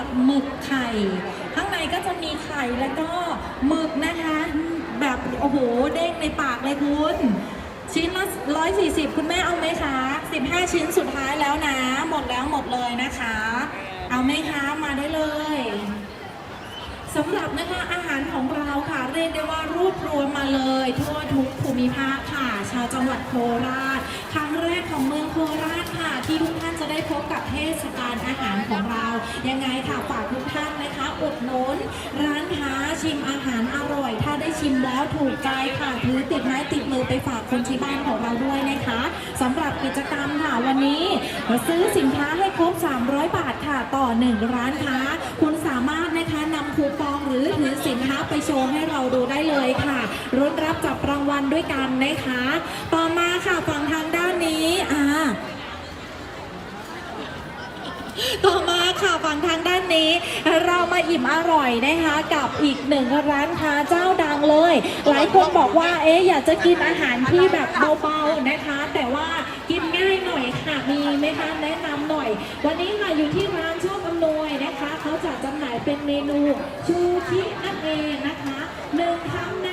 ับหมึกไข่ ข้างในก็จะมีไข่แล้วก็หมึกนะคะ แบบโอ้โหเด้งในปากเลยคุณ ชิ้นละ140 คุณแม่เอาไหมคะ 15 ชิ้นสุดท้ายแล้วนะ หมดแล้วหมดเลยนะคะ เอาไหมคะมาได้เลย สำหรับนะคะอาหารของเราค่ะเรียกได้ว่ารวบรวมมาเลย ทั่วทุกภูมิภาคค่ะ ชาวจังหวัดโคราช ครั้งแรกของเมืองโคราชค่ะ ที่ทุกท่านจะได้พบกับเทศกาลอาหารของเรา ยังไงค่ะฝากทุกท่านนะคะอดหน้นร้านค้าชิมอาหารอร่อย ถ้าได้ชิมแล้วถูกใจค่ะถือติดไม้ติดมือไปฝากคนที่บ้านของเราด้วยนะคะสำหรับกิจกรรมค่ะวันนี้ซื้อสินค้าให้ครบ 300 บาทค่ะต่อ 1 ร้านค้า คุณสามารถ คูปองหรือถือสินค้าไปโชว์ให้เราดูได้เลยค่ะรุ้นรับจับรางวัลด้วยกันนะคะ ต่อมาค่ะฝั่งทางด้านนี้อ่าต่อมาค่ะฝั่งทางด้านนี้ เรามาอิ่มอร่อยนะคะ กับอีกหนึ่งร้านค้าเจ้าดังเลย หลายคนบอกว่าเอ๊อยากจะกินอาหารที่แบบเบาๆนะคะ แต่ว่ากินง่ายหน่อยค่ะมีไหมคะแนะนำหน่อย วันนี้ค่ะอยู่ที่ร้านโชคอำนวย จะจำหน่ายเป็นเมนูชูชินั่นเองนะคะหนึ่งคำ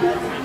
Thank you.